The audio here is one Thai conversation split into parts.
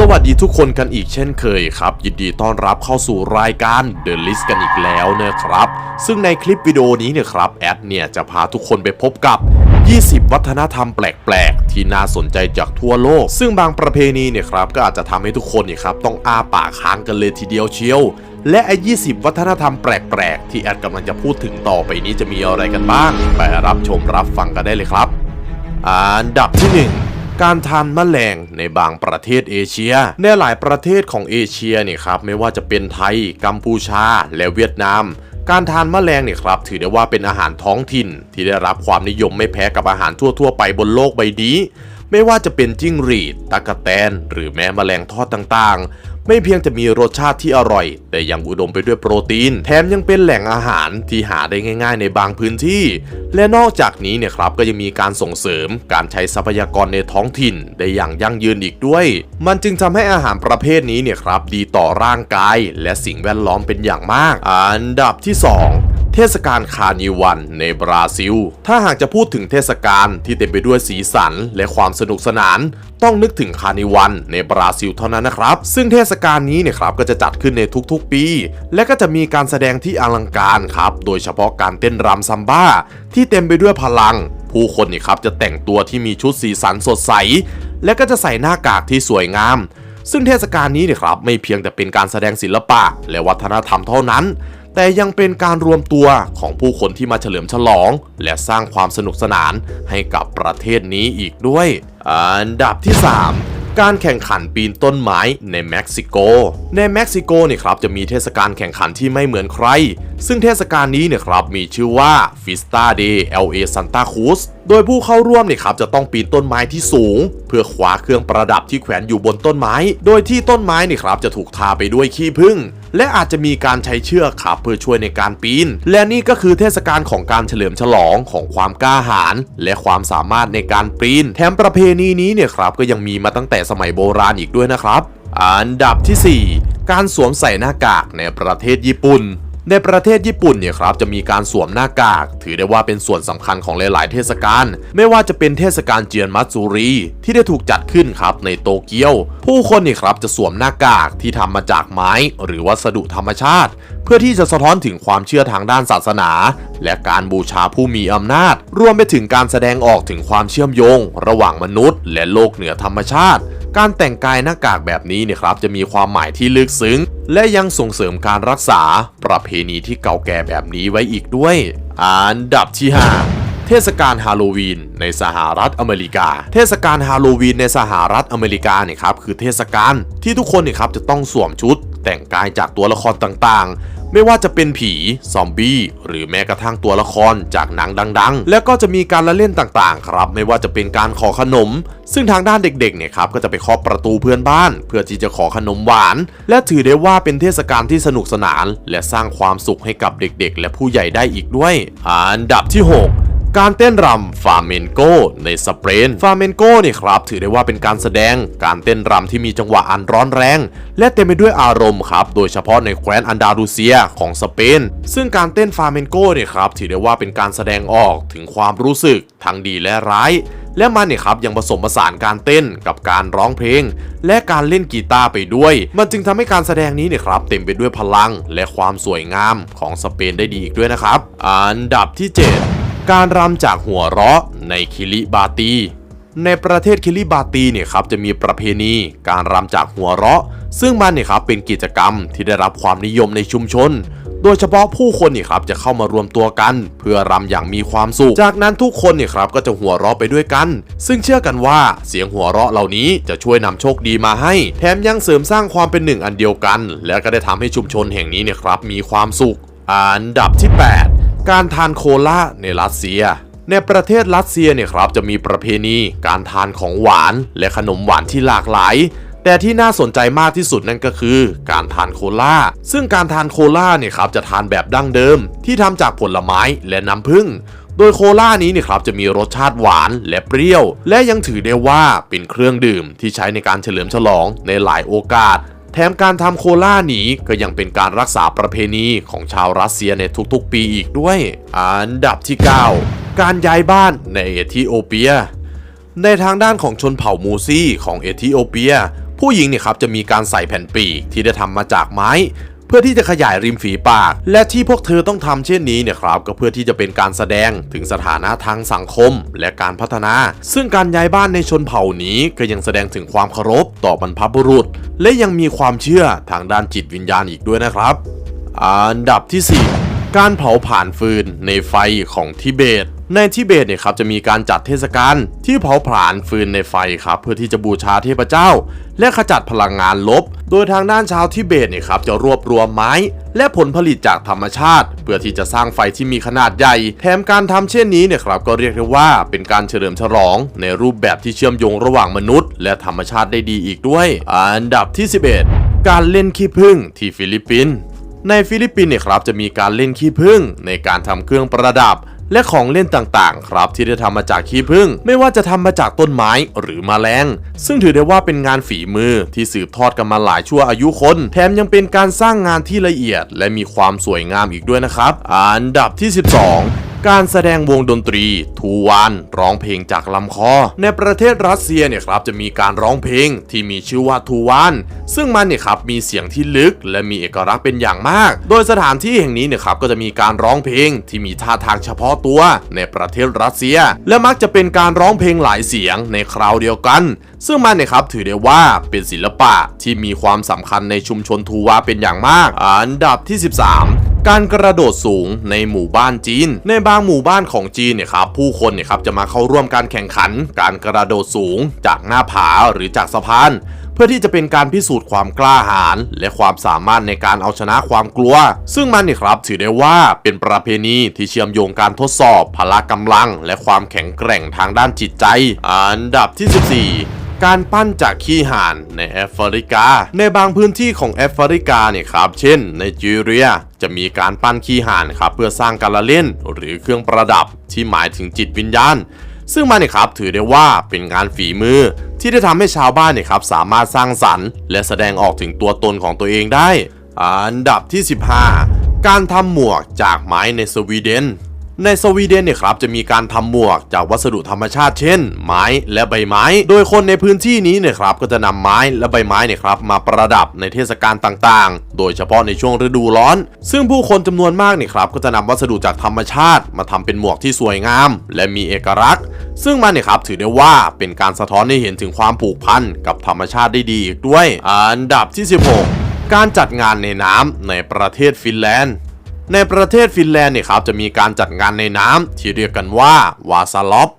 สวัสดีทุกคนกันอีกเช่นเคยครับ ยินดีต้อนรับเข้าสู่รายการ The List กันอีกแล้วนะครับ ซึ่งในคลิปวิดีโอนี้เนี่ยครับแอดเนี่ยจะพาทุกคนไปพบกับ 20 วัฒนธรรมแปลกๆ ที่น่าสนใจจากทั่วโลก ซึ่งบางประเพณีเนี่ยครับก็อาจจะทำให้ทุกคนเนี่ยครับต้องอ้าปากค้างกันเลยทีเดียวเชียว และไอ้20วัฒนธรรมแปลกๆ ที่แอดกำลังจะพูดถึงต่อไปนี้จะมีอะไรกันบ้าง ไปรับชมรับฟังกันได้เลยครับ อันดับที่ 1 การทานแมลงในบางประเทศเอเชีย ในหลายประเทศของเอเชียเนี่ยครับไม่ว่าจะเป็นไทย กัมพูชา และเวียดนามการทานแมลงเนี่ยครับถือได้ว่าเป็นอาหารท้องถิ่น ที่ได้รับความนิยมไม่แพ้กับอาหารทั่ว ๆ ไปบนโลกใบนี้ ไม่ว่าจะเป็นจิ้งหรีดตะกะแตน หรือแม้แมลงทอดต่างๆ ไม่เพียงจะมีรสชาติที่อร่อย แต่ยังอุดมไปด้วยโปรตีน แถมยังเป็นแหล่งอาหารที่หาได้ง่าย ๆ ในบางพื้นที่ และนอกจากนี้เนี่ยครับก็ยังมีการส่งเสริมการใช้ทรัพยากรในท้องถิ่นได้อย่างยั่งยืนอีกด้วย มันจึงทำให้อาหารประเภทนี้เนี่ยครับดีต่อร่างกายและสิ่งแวดล้อมเป็นอย่างมาก อันดับที่สอง เทศกาลคาร์นิวันในบราซิล ถ้าหากจะพูดถึงเทศกาลที่เต็มไปด้วยสีสันและความสนุกสนาน ต้องนึกถึงคาร์นิวันในบราซิลเท่านั้นนะครับ ซึ่งเทศกาลนี้เนี่ยครับก็จะจัดขึ้นในทุกๆปี และก็จะมีการแสดงที่อลังการครับ โดยเฉพาะการเต้นรำซัมบ้า ที่เต็มไปด้วยพลัง ผู้คนนี่ครับจะแต่งตัวที่มีชุดสีสันสดใส และก็จะใส่หน้ากากที่สวยงาม ซึ่งเทศกาลนี้เนี่ยครับไม่เพียงแต่เป็นการแสดงศิลปะ และวัฒนธรรมเท่านั้น แต่ยังเป็นการรวมตัวของผู้คนที่มาเฉลิมฉลอง และสร้างความสนุกสนานให้กับประเทศนี้อีกด้วย อันดับที่ 3การแข่งขันปีนต้นไม้ในเม็กซิโก ในเม็กซิโกเนี่ยครับจะมีเทศกาลแข่งขันที่ไม่เหมือนใคร ซึ่งเทศกาลนี้เนี่ยครับมีชื่อว่า Fiesta de LA Santa Cruz โดยผู้เข้าร่วมเนี่ยครับจะต้องปีนต้นไม้ที่สูง เพื่อคว้าเครื่องประดับที่แขวนอยู่บนต้นไม้ โดยที่ต้นไม้เนี่ยครับจะถูกทาไปด้วยขี้ผึ้ง และอาจจะมีการใช้เชือกขับเพื่อช่วยในการปีน และนี่ก็คือเทศกาลของการเฉลิมฉลองของความกล้าหาญและความสามารถในการปีน แถมประเพณีนี้เนี่ยครับก็ยังมีมาตั้งแต่สมัยโบราณอีกด้วยนะครับ อันดับที่ 4 การสวมใส่หน้ากากในประเทศญี่ปุ่น ในประเทศญี่ปุ่นเนี่ยครับจะมีการสวมหน้ากาก ถือได้ว่าเป็นส่วนสำคัญของหลาย ๆ เทศกาลไม่ว่าจะเป็นเทศกาลเจียนมัตซูรี ที่ได้ถูกจัดขึ้นครับในโตเกียว ผู้คนเนี่ยครับจะสวมหน้ากากที่ทำมาจากไม้ หรือวัสดุธรรมชาติ เพื่อที่จะสะท้อนถึงความเชื่อทางด้านศาสนา และการบูชาผู้มีอำนาจ รวมไปถึงการแสดงออกถึงความเชื่อมโยง ระหว่างมนุษย์ และโลกเหนือธรรมชาติ การแต่งกายหน้ากากแบบนี้เนี่ยครับจะมีความหมายที่ลึกซึ้ง และยังส่งเสริมการรักษาประเพณีที่เก่าแก่แบบนี้ไว้อีกด้วย อันดับที่ 5เทศกาลฮาโลวีนในสหรัฐอเมริกา เทศกาลฮาโลวีนในสหรัฐอเมริกาเนี่ยครับคือเทศกาลที่ทุกคนเนี่ยครับจะต้องสวมชุด แต่งกายจากตัวละครต่างๆ ไม่ว่าจะเป็นผี ซอมบี้ หรือแม้กระทั่งตัวละครจากหนังดัง ๆ แล้วก็จะมีการละเล่นต่างๆ ครับ ไม่ว่าจะเป็นการขอขนม ซึ่งทางด้านเด็กๆเนี่ยครับก็จะไปเคาะประตูเพื่อนบ้าน เพื่อที่จะขอขนมหวาน และถือได้ว่าเป็นเทศกาลที่สนุกสนาน และสร้างความสุขให้กับเด็กๆ และผู้ใหญ่ได้อีกด้วย อันดับที่ 6 การเต้นรำฟาเมนโกในสเปนฟาเมนโกเนี่ยครับถือได้ว่าเป็นการแสดงการเต้นรำที่มีจังหวะอันร้อนแรง และเต็มไปด้วยอารมณ์ครับ โดยเฉพาะในแคว้นอันดาลูเซียของสเปน ซึ่งการเต้นฟาเมนโกเนี่ยครับถือได้ว่าเป็นการแสดงออกถึงความรู้สึกทั้งดีและร้ายและมันเนี่ยครับยังผสมผสานการเต้นกับการร้องเพลง และการเล่นกีตาร์ไปด้วย มันจึงทำให้การแสดงนี้เนี่ยครับเต็มไปด้วยพลังและความสวยงามของสเปนได้ดีอีกด้วยนะครับ อันดับที่ 7 การรำจากหัวเราะในคิริบาตี ในประเทศคิริบาตีเนี่ยครับจะมีประเพณีการรำจากหัวเราะ ซึ่งมันเนี่ยครับเป็นกิจกรรมที่ได้รับความนิยมในชุมชน โดยเฉพาะผู้คนเนี่ยครับจะเข้ามารวมตัวกัน เพื่อรำอย่างมีความสุข จากนั้นทุกคนเนี่ยครับก็จะหัวเราะไปด้วยกัน ซึ่งเชื่อกันว่าเสียงหัวเราะเหล่านี้จะช่วยนำโชคดีมาให้ แถมยังเสริมสร้างความเป็นหนึ่งอันเดียวกัน และก็ได้ทำให้ชุมชนแห่งนี้เนี่ยครับมีความสุข อันดับที่ 8 การทานโคลาในรัสเซีย ในประเทศรัสเซียเนี่ยครับจะมีประเพณีการทานของหวานและขนมหวานที่หลากหลาย แต่ที่น่าสนใจมากที่สุดนั่นก็คือ การทานโคลาซึ่งการทานโคลาเนี่ยครับจะทานแบบดั้งเดิม ที่ทำจากผลไม้และน้ำผึ้งโดยโคลานี้เนี่ยครับจะมีรสชาติหวานและเปรี้ยว และยังถือได้ว่าเป็นเครื่องดื่มที่ใช้ในการเฉลิมฉลองในหลายโอกาส แถมการทำโคลานี้ก็ยังเป็นการรักษาประเพณีของชาวรัสเซียในทุกๆ ปีอีกด้วย อันดับที่ 9 การย้ายบ้านในเอธิโอเปีย ในทางด้านของชนเผ่ามูซี่ของเอธิโอเปีย ผู้หญิงเนี่ยครับจะมีการใส่แผ่นปีกที่ได้ทำมาจากไม้ เพื่อที่จะขยายริมฝีปาก และที่พวกเธอต้องทำเช่นนี้เนี่ยครับ ก็เพื่อที่จะเป็นการแสดงถึงสถานะทางสังคมและการพัฒนา ซึ่งการย้ายบ้านในชนเผ่านี้ก็ยังแสดงถึงความเคารพต่อบรรพบุรุษ และยังมีความเชื่อทางด้านจิตวิญญาณอีกด้วยนะครับ อันดับที่ 4 การเผาผ่านฟืนในไฟของทิเบต ในทิเบตเนี่ยครับจะมีการจัดเทศกาลที่เผาผลาญฟืนในไฟครับเพื่อที่จะบูชาเทพเจ้า และขจัดพลังงานลบ โดยทางด้านชาวทิเบตเนี่ยครับจะรวบรวมไม้ และผลผลิตจากธรรมชาติ เพื่อที่จะสร้างไฟที่มีขนาดใหญ่ แถมการทำเช่นนี้เนี่ยครับก็เรียกได้ว่าเป็นการเฉลิมฉลอง ในรูปแบบที่เชื่อมโยงระหว่างมนุษย์ และธรรมชาติได้ดีอีกด้วย อันดับที่ 11 การเล่นขี้ผึ้งที่ฟิลิปปินส์ในฟิลิปปินส์เนี่ยครับจะมีการเล่นขี้ผึ้งในการทำเครื่องประดับ และของเล่นต่างๆ ครับที่ได้ทำมาจากขี้ผึ้งไม่ว่าจะทำมาจากต้นไม้หรือมแมลง ซึ่งถือได้ว่าเป็นงานฝีมือที่สืบทอดกันมาหลายชั่วอายุคน แถมยังเป็นการสร้างงานที่ละเอียด และมีความสวยงามอีกด้วยนะครับ อันดับที่ 12 การแสดงวงดนตรี ทูวานร้องเพลงจากลำคอ ในประเทศรัสเซียเนี่ยครับจะมีการร้องเพลงที่มีชื่อว่าทูวานซึ่งมันเนี่ยครับมีเสียงที่ลึกและมีเอกลักษณ์เป็นอย่างมาก โดยสถานที่แห่งนี้เนี่ยครับก็จะมีการร้องเพลงที่มีท่าทางเฉพาะตัว ในประเทศรัสเซีย และมักจะเป็นการร้องเพลงหลายเสียงในคราวเดียวกัน ซึ่งมันเนี่ยครับถือได้ว่าเป็นศิลปะที่มีความสำคัญในชุมชนทูวาเป็นอย่างมาก อันดับที่ 13 การกระโดดสูงในหมู่บ้านจีน ในบางหมู่บ้านของจีนเนี่ยครับผู้คนเนี่ยครับจะมาเข้าร่วมการแข่งขัน การกระโดดสูง จากหน้าผาหรือจากสะพาน เพื่อที่จะเป็นการพิสูจน์ความกล้าหาญและความสามารถในการเอาชนะความกลัว ซึ่งมันเนี่ยครับถือได้ว่าเป็นประเพณีที่เชื่อมโยงการทดสอบพละกำลัง และความแข็งแกร่งทางด้านจิตใจ อันดับที่ 14 การปั้นจากขี้ห่านในแอฟริกา ในบางพื้นที่ของแอฟริกาเนี่ยครับ เช่นในจีเรียจะมีการปั้นขี้ห่านครับเพื่อสร้างการละเล่นหรือเครื่องประดับที่หมายถึงจิตวิญญาณ ซึ่งมันเนี่ยครับถือได้ว่าเป็นงานฝีมือที่ได้ทำให้ชาวบ้านเนี่ยครับสามารถสร้างสรรค์ และแสดงออกถึงตัวตนของตัวเองได้ อันดับที่ 15 การทำหมวกจากไม้ในสวีเดน ในสวีเดนเนี่ยครับจะมีการทำหมวกจากวัสดุธรรมชาติเช่น ไม้และใบไม้ โดยคนในพื้นที่นี้เนี่ยครับก็จะนำไม้และใบไม้เนี่ยครับมาประดับในเทศกาลต่างๆ โดยเฉพาะในช่วงฤดูร้อน ซึ่งผู้คนจำนวนมากเนี่ยครับก็จะนำวัสดุจากธรรมชาติ มาทำเป็นหมวกที่สวยงาม และมีเอกลักษณ์ ซึ่งมันเนี่ยครับถือได้ว่าเป็นการสะท้อนให้เห็นถึงความผูกพันกับธรรมชาติได้ดีอีกด้วย อันดับที่ 16 การจัดงานในน้ำในประเทศฟินแลนด์ ในประเทศฟินแลนด์เนี่ยครับจะมีการจัดงานในน้ำที่เรียกกันว่าวาซาล็อป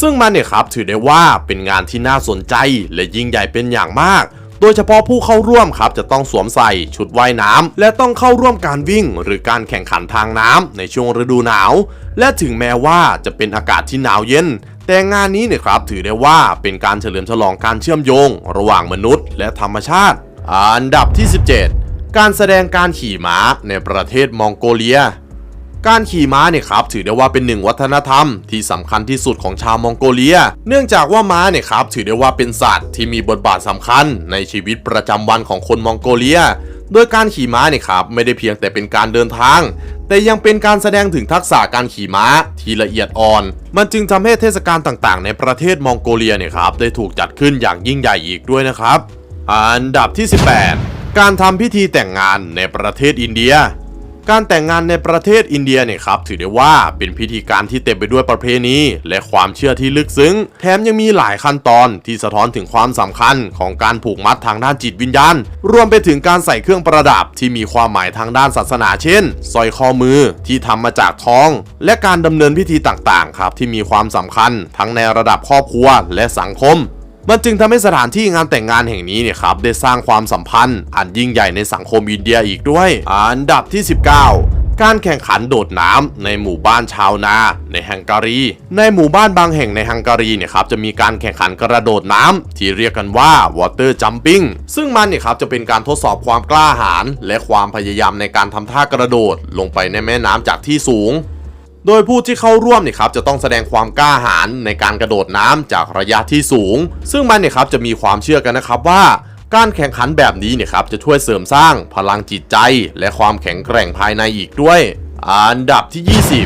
ซึ่งมันเนี่ยครับถือได้ว่าเป็นงานที่น่าสนใจและยิ่งใหญ่เป็นอย่างมาก โดยเฉพาะผู้เข้าร่วมครับจะต้องสวมใส่ชุดว่ายน้ำและต้องเข้าร่วมการวิ่ง หรือการแข่งขันทางน้ำในช่วงฤดูหนาว และถึงแม้ว่าจะเป็นอากาศที่หนาวเย็น แต่งานนี้เนี่ยครับถือได้ว่าเป็นการเฉลิมฉลองการเชื่อมโยง ระหว่างมนุษย์ และธรรมชาติ อันดับที่ 17 การแสดงการขี่ม้าในประเทศมองโกเลีย การขี่ม้าเนี่ยครับถือได้ว่าเป็นหนึ่งวัฒนธรรมที่สำคัญที่สุดของชาวมองโกเลีย เนื่องจากว่าม้าเนี่ยครับถือได้ว่าเป็นสัตว์ที่มีบทบาทสำคัญในชีวิตประจำวันของคนมองโกเลีย โดยการขี่ม้าเนี่ยครับไม่ได้เพียงแต่เป็นการเดินทาง แต่ยังเป็นการแสดงถึงทักษะการขี่ม้าที่ละเอียดอ่อน มันจึงทำให้เทศกาลต่างๆ ในประเทศมองโกเลียเนี่ยครับได้ถูกจัดขึ้นอย่างยิ่งใหญ่อีกด้วยนะครับ อันดับที่ 18 การทำพิธีแต่งงานในประเทศอินเดีย การแต่งงานในประเทศอินเดียเนี่ยครับถือได้ว่าเป็นพิธีการที่เต็มไปด้วยประเพณี และความเชื่อที่ลึกซึ้ง แถมยังมีหลายขั้นตอนที่สะท้อนถึงความสำคัญของการผูกมัดทางด้านจิตวิญญาณ รวมไปถึงการใส่เครื่องประดับที่มีความหมายทางด้านศาสนาเช่นสร้อยข้อมือที่ทำมาจากทอง และการดำเนินพิธีต่างๆ ครับที่มีความสำคัญทั้งในระดับครอบครัวและสังคม มันจึงทำให้สถานที่งานแต่งงานแห่งนี้เนี่ยครับได้สร้างความสัมพันธ์ อันยิ่งใหญ่ในสังคมอินเดียอีกด้วย อันดับที่ 19การแข่งขันโดดน้ำในหมู่บ้านชาวนาในฮังการี ในหมู่บ้านบางแห่งในฮังการีเนี่ยครับจะมีการแข่งขันกระโดดน้ำที่เรียกกันว่า water jumping ซึ่งมันเนี่ยครับจะเป็นการทดสอบความกล้าหาญและความพยายามในการทำท่ากระโดดลงไปในแม่น้ำจากที่สูง โดยผู้ที่เข้าร่วมเนี่ยครับจะต้องแสดงความกล้าหาญในการกระโดดน้ำจากระยะที่สูง ซึ่งมันเนี่ยครับจะมีความเชื่อกันนะครับว่าการแข่งขันแบบนี้เนี่ยครับจะช่วยเสริมสร้างพลังจิตใจ และความแข็งแกร่งภายในอีกด้วย อันดับที่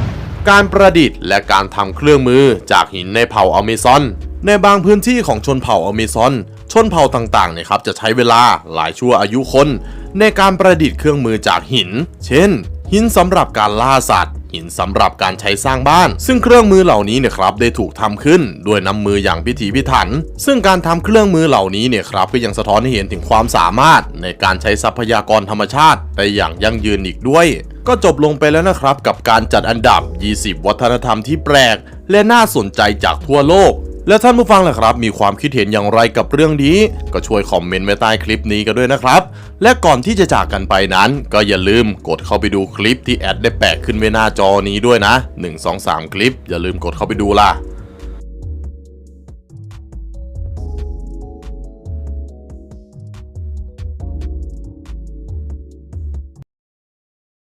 20 การประดิษฐ์และการทำเครื่องมือจากหินในเผ่าอเมซอน ในบางพื้นที่ของชนเผ่าอเมซอน ชนเผ่าต่างๆเนี่ยครับจะใช้เวลาหลายชั่วอายุคน ในการประดิษฐ์เครื่องมือจากหิน เช่น หินสำหรับการล่าสัตว์ หินสำหรับการใช้สร้างบ้าน ซึ่งเครื่องมือเหล่านี้เนี่ยครับได้ถูกทำขึ้นด้วยน้ำมืออย่างพิถีพิถัน ซึ่งการทำเครื่องมือเหล่านี้เนี่ยครับก็ยังสะท้อนให้เห็นถึงความสามารถในการใช้ทรัพยากรธรรมชาติได้อย่างยั่งยืนอีกด้วย ก็จบลงไปแล้วนะครับกับการจัดอันดับ 20 วัฒนธรรมที่แปลก และน่าสนใจจากทั่วโลกและท่านผู้ฟังล่ะครับ มีความคิดเห็นอย่างไรกับเรื่องนี้ ก็ช่วยคอมเมนต์ไว้ใต้คลิปนี้กันด้วยนะครับ และก่อนที่จะจากกันไปนั้น ก็อย่าลืมกดเข้าไปดูคลิปที่แอดได้แปะขึ้นไว้หน้าจอนี้ด้วยนะ 1 2 3 คลิป อย่าลืมกดเข้าไปดูล่ะ